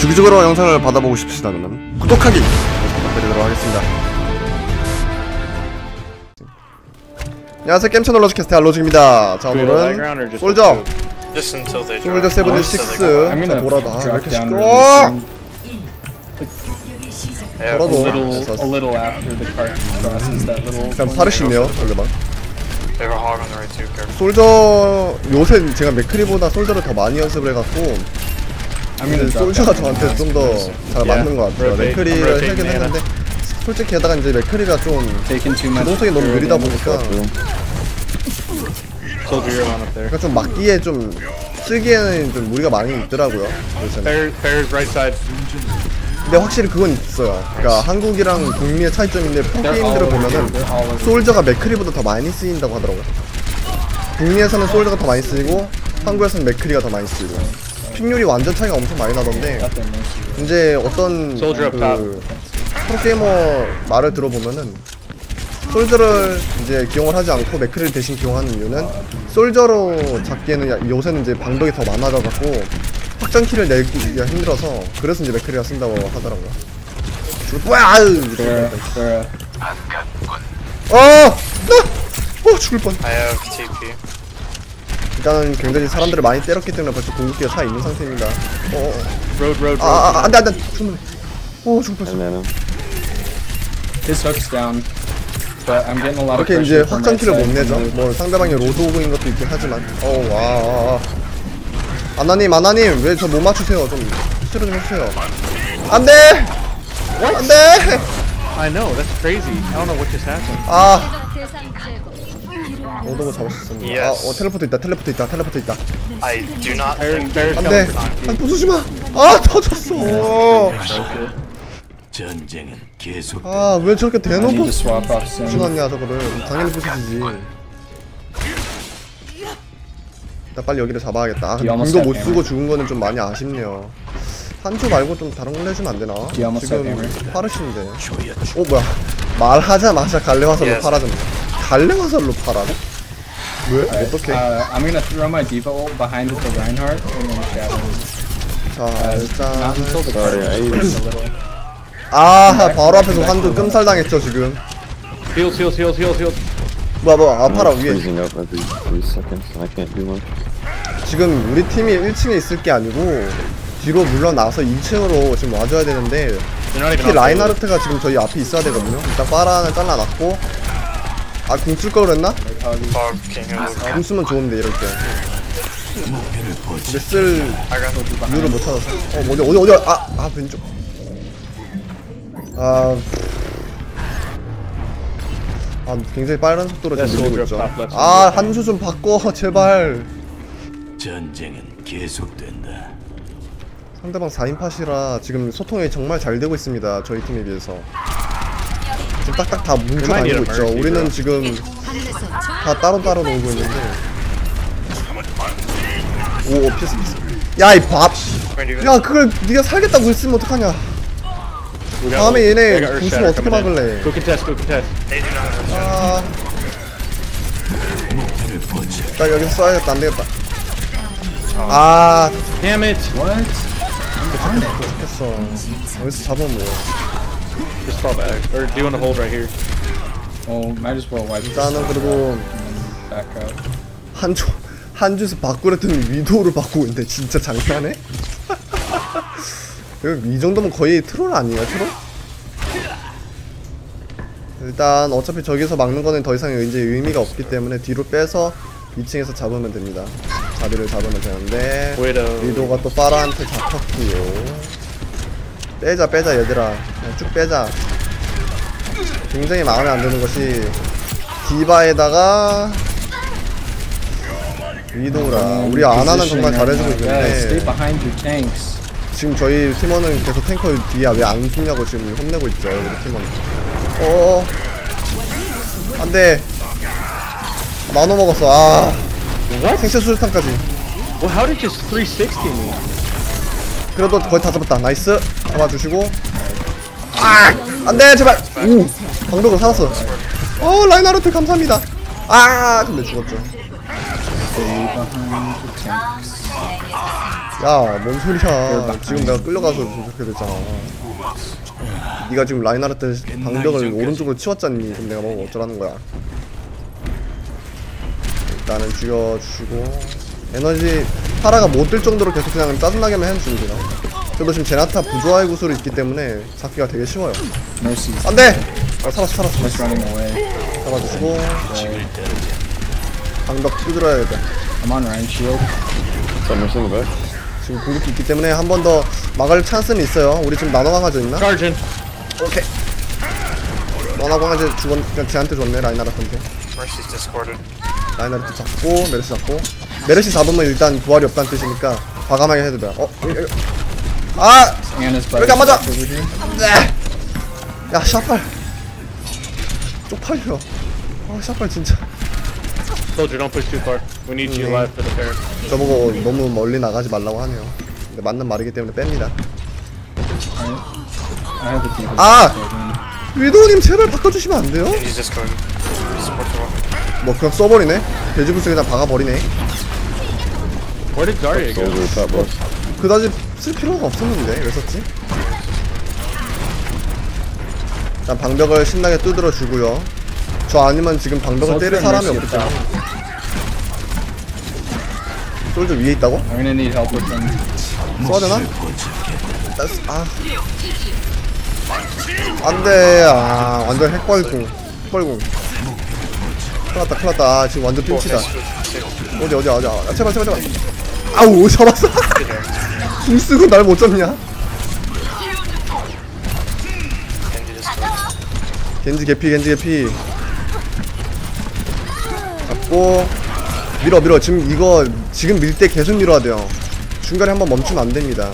주기적으로 영상을 받아보고 싶으시다면 구독하기 부탁드리도록 하겠습니다. 안녕하세요 게임 채널 로즈캐스트 알로즈입니다. 자 오늘은 they 솔저. 세븐 식스 자 돌아다 왜 이렇게 시끄러? 돌아도. 그냥 파르시네요. Careful. 솔저 요새 제가 맥크리보다 솔저를 더 많이 연습을 해갖고 Drop 솔저가. 저한테 좀 더 잘 맞는 것 같아요. 맥크리를 하긴. 했는데 솔직히 게다가 이제 맥크리가 좀. 기동성이 너무 느리다 보니까. 그러니까 좀 막기에 좀 쓰기에는 좀 무리가 많이 있더라고요. 근데 확실히 그건 있어요. 그러니까 한국이랑 북미의 차이점인데 프로 They're 게임들을 all over 보면은. 솔저가 맥크리보다 더 많이 쓰인다고 하더라고요. 북미에서는 솔저가 더 많이 쓰이고 한국에서는 맥크리가 더 많이 쓰이고 픽률이 완전 차이가 엄청 많이 나던데 이제 어떤 그 프로게이머 말을 들어보면은 솔저를 이제 기용을 하지 않고 맥크리를 대신 기용하는 이유는 솔저로 잡기에는 야- 요새는 이제 방벽이 더 많아져갖고 확장키를 내기가 힘들어서 그래서 이제 맥크리가 쓴다고 하더라고요. 죽을 거야! 아유! They're, 어! 나! 어 죽을 뻔. Have TP. 일단은 굉장히 사람들을 많이 때렸기 때문에 벌써 궁극기가 차 있는 상태입니다. 어, 어, 어. Road, road, 아, 아, 아, 안돼, 안돼, 죽으면. 오, 죽을 뻔했어. his hook's down. But I'm getting a lot of 이렇게 이제 pressure from right 확장키를 못 side. 내죠. 뭐 상대방이 로드오그인 것도 있긴 하지만. 어, 와, 와, 와. 아나님, 아나님, 왜 저 못 맞추세요? 좀 치료 좀 해주세요. 안 돼! 안 돼! I know, that's crazy. I don't know what just happened. 아, 대상 제거. 잡았었습니다. 아, Yes. 어, 텔레포트 있다, 텔레포트 있다, 텔레포트 있다. I do not 안. 돼! 아, 부수지 마! 아, 터졌어! 전쟁은 계속 아, 왜 저렇게 대놓고. 부수놨냐, 저거를. 당연히 부수지지. 일단 빨리 여기를 잡아야겠다. 아, almost 궁도 못 쓰고 죽은 거는 좀 많이 아쉽네요. 한조 말고 좀 다른 걸 해주면 안 되나? 지금. 파르신데. 어 뭐야? 말하자마자 갈래화살로. 팔아줬네. 갈래화살로 팔아네? 왜? 어떻게? Uh, I'm gonna throw my diva ult behind the Reinhardt and then shadow. 자 Not 일단 until the cart crosses a little. 아 바로 앞에서 한조 끔살 당했죠 지금. Heals, heals, heals, heals, heals. 뭐야 뭐야 아파라 위에. freezing up every three seconds. I can't do much. 지금 우리 팀이 1층에 있을 게 아니고 뒤로 물러나서 2층으로 지금 와줘야 되는데 They're not even 특히 라인하르트가 지금 저희 앞에 있어야 되거든요. 일단 파라는 잘라놨고 아 궁 쓸 걸 그랬나? Fog, can't heal. 궁 쓰면 좋은데 이럴 때. 근데 쓸 이유를 못 찾았어. 어, 어디, 어디, 어디, 아, 아, 왼쪽. 아. 아, 굉장히 빠른 속도로 지금 밀리고 있죠. 아, 한수 좀 바꿔, 제발. 전쟁은 계속된다 상대방 4인팟이라 지금 소통이 정말 잘 되고 있습니다. 저희 팀에 비해서. 지금 딱딱 다 뭉쳐 다니고 있죠. 우리는. 지금 다 따로 따로 놀고 있는데. 오, 피스, 피스. 야, 이 밥. 야, 그걸 네가 살겠다고 했으면 어떡하냐. 다음에 얘네 공수를 Shatter 어떻게. 막을래? 아, 나 여기서 써야겠다. 안 되겠다. 아, Damn it! What? 여기서 잡으면 뭐. Just fall back. Or do you want to hold right here? Oh, might as well wipe this 일단은 그리고 back up. 한주 한주에서 바꾸려 했더니 위도우를 바꾸고 있는데 진짜 장난해? 이거 이 정도면 거의 트롤 아니에요, 트롤? 일단 어차피 저기서 막는 거는 더 이상 이제 의미가 없기 때문에 뒤로 빼서 2층에서 잡으면 됩니다. 자리를 잡으면 되는데. 위도가 또 파라한테 잡혔고요. 빼자 빼자 얘들아. 그냥 쭉 빼자. 굉장히 마음에 안 드는 것이 디바에다가 위도우라 우리 아나는 정말 잘해주고 있는데. 지금 저희 팀원은 계속 탱커 뒤에 왜안 숨냐고 지금 혼내고 있죠 우리 팀원. 어어 안돼. 나눠 먹었어. 아. 생체 수류탄까지. Well, how did you 360 me? 그래도 거의 다 잡았다 나이스 잡아주시고 아 안돼 제발 오 방벽으로 살았어 어 라인하르트 감사합니다 아 근데 죽었죠 Stay behind your tanks. 야, 뭔 소리야. 지금 내가 끌려가서 저렇게 됐잖아. 네가 지금 라인하르트 방벽을 오른쪽으로 치웠잖니. 그럼 내가 뭐 어쩌라는 거야. 일단은 죽여주시고 에너지 파라가 못 들 정도로 계속 그냥 짜증나게만 해주면 돼요. 그래도 지금 제나타 부조화의 구슬이 있기 때문에 잡기가 되게 쉬워요. 안돼! 아, 살았어 살았어. 잡아주시고 방벽 Shield. Summer's in the back. 지금 공격기 있기 때문에 한 번 더 막을 찬스는 있어요. 우리 지금 나노 강아지 있나? Charging. 오케이. 나노 강아지 죽었 그냥 쟤한테 줬네. Mercy's discorded. 라이나르트 잡고 메르시 잡고 메르시 잡으면 일단 부활이 없다는 뜻이니까 과감하게 해도 돼요. 어? 아! Over here. 네. 야 샤팔 쪽팔려 아 샤팔 진짜 Soldier, don't push too far. We need you alive for the fair. 저보고 너무 멀리 나가지 말라고 하네요 근데 맞는 말이기 때문에 뺍니다. 아! 위도우님 제발 바꿔주시면 안 돼요? 뭐 그냥 써버리네 돼지부스 그냥 박아버리네 Where did Zarya go? Soldier top left. 그다지 쓸 필요가 없었는데 왜 썼지? 일단 방벽을 신나게 두드려 주고요 저 아니면 지금 방벽을 때릴 사람이 없기 때문에 솔저 위에 있다고? I'm gonna need help with them. 써야 되나? 일단 쓰- 아 안 돼 아 완전 핵벌궁 핵벌궁 큰일 났다 큰일 났다 아, 지금 완전 핀치다 어디 어디 어디 아, 제발 제발 제발 아우 잡았어. 궁 쓰고 날 못 잡냐. 겐지 개피 겐지 개피. 잡고. 밀어 밀어. 지금 이거 지금 밀 때 계속 밀어야 돼요. 중간에 한번 멈추면 안 됩니다.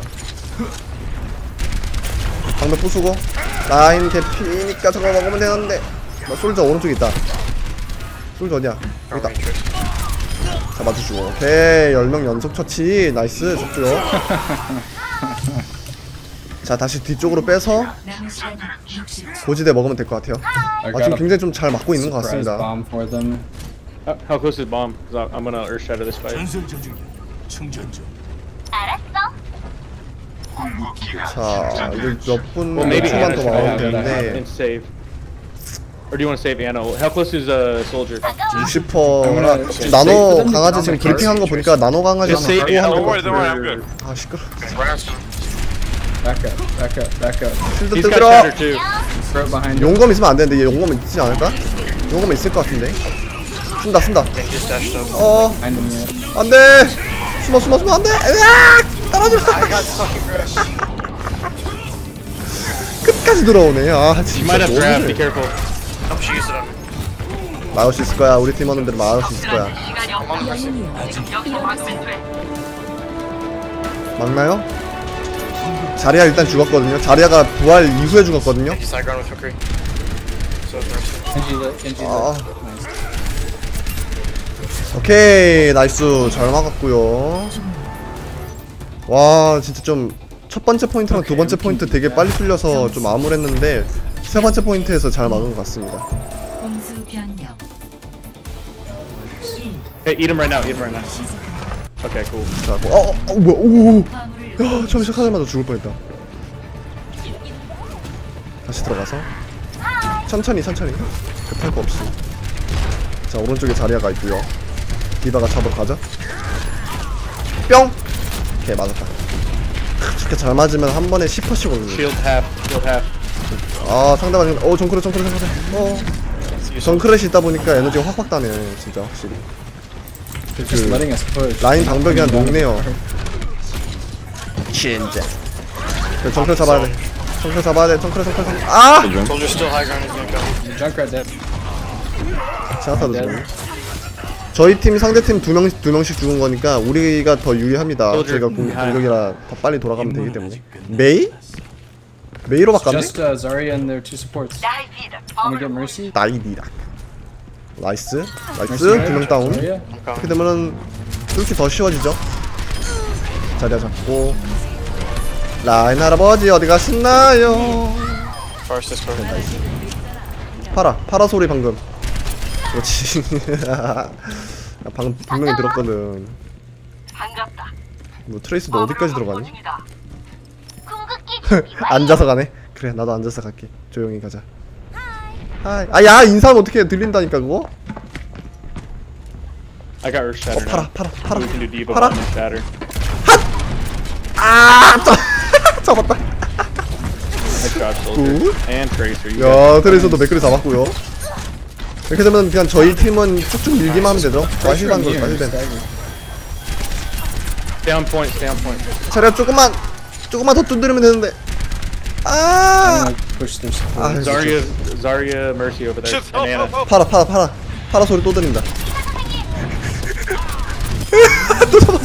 방벽 부수고. 라인 개피니까 저거 먹으면 되는데. 나 솔저 오른쪽에 있다. 솔저 어디야? 여기 있다 잡아주시고 오케이 10명 연속 처치 나이스 좋고요 자 다시 뒤쪽으로 빼서 고지대 먹으면 될 것 같아요 아 지금 굉장히 좀 잘 맞고 있는 것 같습니다 bomb for them. How, close is bomb? 'Cause I'm gonna earth shatter this fight. 전술 조준기 충전 중. 자 이제 몇분 Well, 더 have 되는데. Or do you want to save Anna? How close is uh, Soldier? 60%라 지금 나노 강아지 지금 브리핑 한 거 보니까 나노 강아지 Just save. 갖고 Don't worry, don't worry, I'm good. 아 시끄러 Back up, back up, back up. 실드 He's got 뜯들어 shatter too. Throw it behind you. 용검 있으면 안 되는데 얘 용검 있지 않을까? 용검 있을 것 같은데 쓴다 쓴다. 어 Behind him yet. 안돼 숨어 숨어 숨어 안돼 으악 떨어져 끝까지 들어오네 아 You 진짜 might have draft. Be 너무해 막을 수 있을 거야 우리 팀원들은 막을 수 있을 거야. 막나요? 자리야 일단 죽었거든요 자리야가 부활 이후에 죽었거든요. 아. 오케이 나이스 잘 막았고요 와 진짜 좀 첫 번째 포인트랑 두 번째 포인트 되게 빨리 풀려서 좀 암울했는데 세 번째 포인트에서 잘 막은 것 같습니다 공수 변경 Hey, eat him right now. Eat him right now. Okay, cool. 자, 뭐, 어, 어, 어 뭐야 오야 화물을 처음 시작하자마자 죽을 뻔했다 다시 들어가서 천천히 천천히 급할 거 없이 자 오른쪽에 자리아가 있고요 디바가 잡으러 가죠 뿅 오케이 맞았다 이렇게 잘 맞으면 한 번에 10%씩 오는 거예요 Shield half. Shield half. 아 상대방 지금 어 정크렛 정크렛 정크렛 어 정크렛이 있다 보니까 에너지가 확확 다네 진짜 확실히 push. 라인 방벽이 한 녹네요 진짜 그 정크렛 잡아야 돼 정크렛 잡아야 돼 정크렛 정크렛 정크렛 아! Soldier's still high ground. 제나타도 죽네 저희 팀 상대 팀 두명두 명씩 죽은 거니까 우리가 더 유리합니다. 저희가 공, 아. 공격이라 더 빨리 돌아가면 되기 때문에 메이? 메이로 바꿨네? Just uh, Zarya and their two supports. Wanna get Mercy? 나이디라 나이스. 나이스. Mercy 두명 다운? 이렇게 되면은 뚫기 더 쉬워지죠? 자리야 잡고. 라인 할아버지 어디 discorded. 파라 파라 소리 방금. 그렇지. 야, 방금 분명히 들었거든. 뭐 트레이스도 어디까지 들어가니? 앉아서 가네. 그래 나도 앉아서 갈게. 조용히 가자. 하이. 아야 인사하면 어떻게 들린다니까 그거? I got Earth 어 Shatter. 팔아. 팔아 팔아 팔아. Shatter. 아 잡았다. And Tracer. 야 트레이서도 맥크리 잡았고요. 이렇게 되면 그냥 저희 팀은 쭉쭉 밀기만 하면 되죠. 힐벤. Stagger. Stay on point, on point. 차라리 조금만 조금만 더 두드리면 되는데. 아. push their support. 아 Zarya, Zarya, Mercy over there. And Anna. 팔아 팔아 팔아 팔아 소리 또 들린다. Two.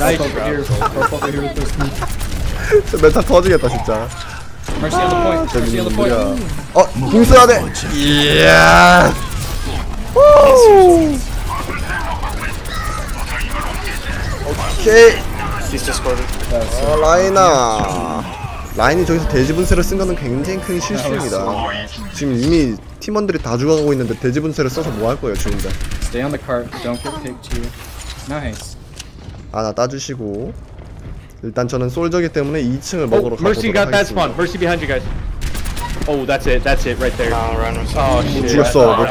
진짜 메타 터지겠다 진짜. Mercy on the point. Mercy on the 뭐야? point. 어, 궁 써야 돼. 이야. 후. 오케이. 어, 라이나. 라인이 저기서 대지 분쇄를 쓴 거는 굉장히 큰 실수입니다. 지금 이미 팀원들이 다 죽어가고 있는데 대지 분쇄를 써서 뭐 할 거예요, 주인들? Stay on the cart. Don't get picked here. Nice. 하나 따주시고. 일단 저는 솔저기 때문에 2층을 먹으러 Oh, 가보도록 got that 하겠습니다. spawn. Mercy behind you guys. Oh, that's it. That's it right there. Uh, run with Oh shit. 죽였어, 뭐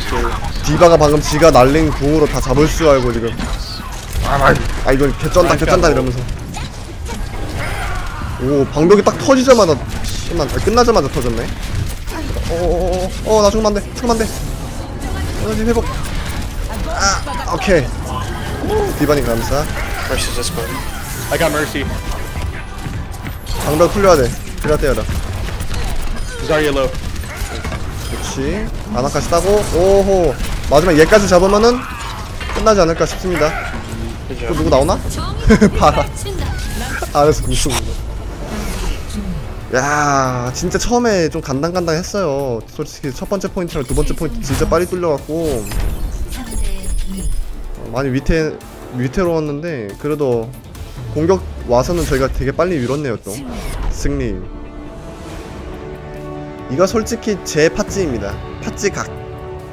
too. 디바가 방금 지가 날린 궁으로 다 잡을 줄 알고 지금 아, 아 이건 개쩐다 개쩐다 이러면서. 오 방벽이 딱 터지자마자 심한 아, 끝나자마자 터졌네. 어어어어나 죽으면 안돼 죽으면 안돼. 에너지 회복 아 오케이. 디바님 감사. Mercy's. I got Mercy. 방벽 풀려야 돼. 그래야 때려라 Zarya low. 그렇지. 아나까지 따고 오호. 마지막 얘까지 잡으면은 끝나지 않을까 싶습니다 또 job. 누구 나오나? 봐라. 알았어 궁금해 야 진짜 처음에 좀 간당간당했어요. 솔직히 첫 번째 포인트랑 두 번째 포인트 진짜 빨리 뚫려갖고. 3대 2. 어, 많이 위태 위태로웠는데 그래도 공격 와서는 저희가 되게 빨리 밀었네요 또 승리. 이거 솔직히 제 팥찌입니다. 팥찌 각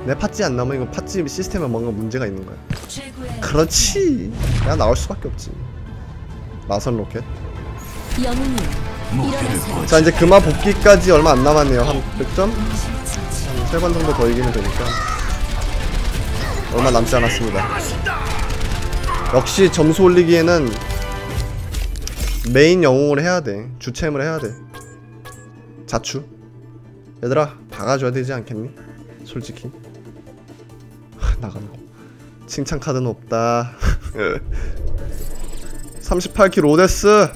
내 팥찌 안 나오면 이거 팥찌 시스템에 뭔가 문제가 있는 거야. 그렇지. 내가 나올 수밖에 없지. 마선 로켓. 자 이제 금화 복귀까지 얼마 안 남았네요. 한 100점? 한 3번 정도 더 이기면 되니까. 얼마 남지 않았습니다. 역시 점수 올리기에는 메인 영웅을 해야 돼. 주챔을 해야 돼. 자추. 얘들아 박아줘야 되지 않겠니? 솔직히 나가는 거. 칭찬 카드는 없다. 38킬 오데스.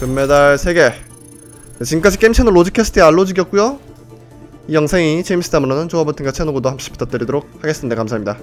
금메달 3개. 지금까지 게임 채널 로직캐스트의 알로직이었고요. 이 영상이 재밌었다면 좋아 버튼과 채널 구독 한 번씩 부탁드리도록 하겠습니다. 감사합니다